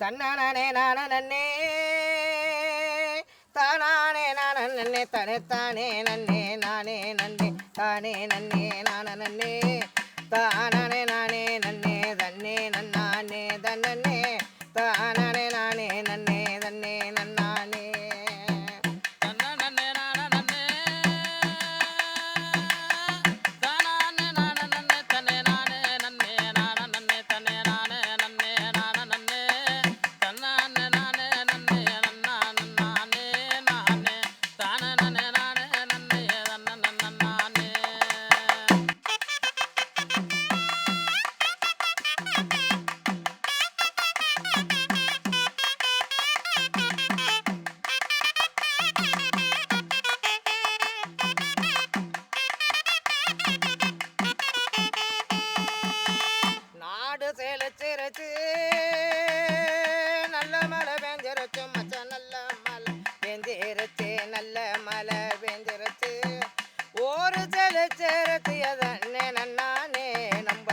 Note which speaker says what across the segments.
Speaker 1: தன்னானே நான நன்னே தானானே நான நன்னே தனே தானே நன்னே நானே நன்னே.
Speaker 2: தானே நன்னே நான நன்னே தானானே நானே நன்னே. தன்னே நன்னானே தன்னே தானானே நானே நன்னே.
Speaker 1: சேர செலுச்சிருச்சு நன்னானே நம்ம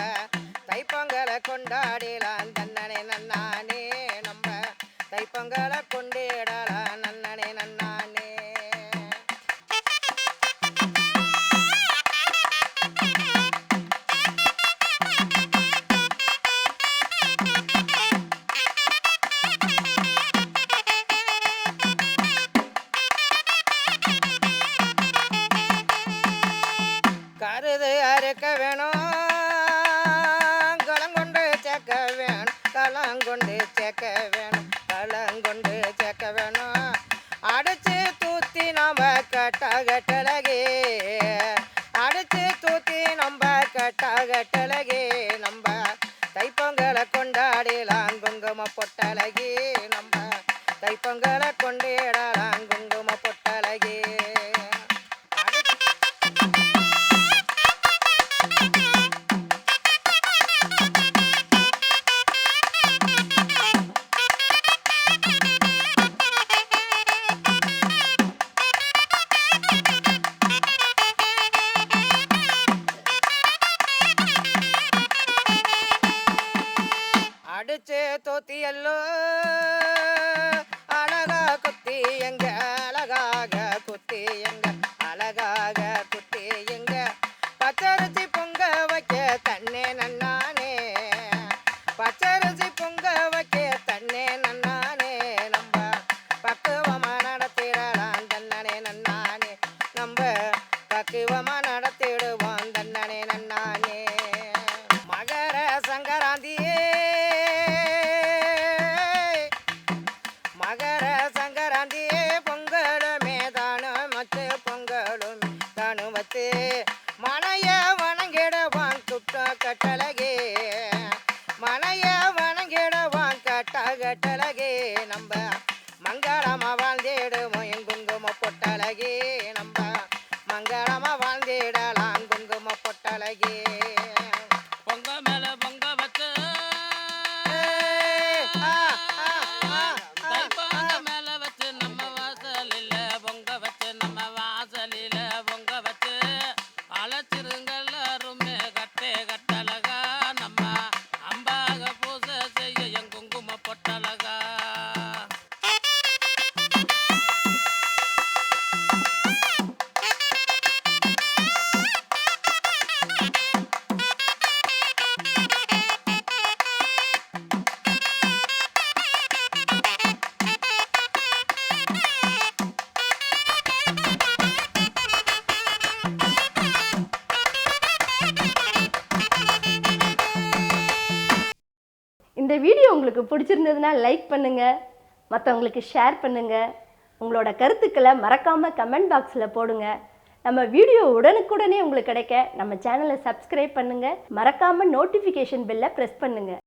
Speaker 1: தைப்பொங்கலை கொண்டாடிலாம் சேர்க்க வேணும். கலங்கொண்டு சேர்க்க வேணும். கலங்கொண்டு சேர்க்க வேணும். கலங்கொண்டு சேர்க்க வேணும். அடிச்சு தூத்தி நம்ம கட்ட கட்டழகே. அடிச்சு தூத்தி நம்ம கட்ட கட்டழகே. நம்ம தைப்பொங்கலை கொண்டாடிலாம். குங்கும பொட்டழகே. நம்ம தைப்பொங்கலை கொண்டாடலாம். குங்கும பொட்டழகே. அடிச்சு தோத்தி எல்லோ அழகா குத்தி எங்க அழகாக குத்தி எங்க அழகாக குத்தி எங்க. பச்சரிசி பொங்க வைக்க தண்ணே நன்னானே. மகர சங்கராந்தியே பொங்கலுமே தானுமத்து பொங்கலும் தானுமத்து. வச்சு மனைய வணங்கிடுவான் துட்ட கட்டழகே மனைய வணங்கிடுவான் கட்ட கட்டழகே நம்ம
Speaker 3: இந்த வீடியோ உங்களுக்கு பிடிச்சிருந்ததுன்னா லைக் பண்ணுங்கள் மற்றவங்களுக்கு ஷேர் பண்ணுங்கள் உங்களோட கருத்துக்களை மறக்காமல் கமெண்ட் பாக்ஸில் போடுங்க. நம்ம வீடியோ உடனுக்குடனே உங்களுக்கு கிடைக்க நம்ம சேனலை சப்ஸ்கிரைப் பண்ணுங்கள் மறக்காமல் நோட்டிஃபிகேஷன் பெல்லை ப்ரெஸ் பண்ணுங்கள்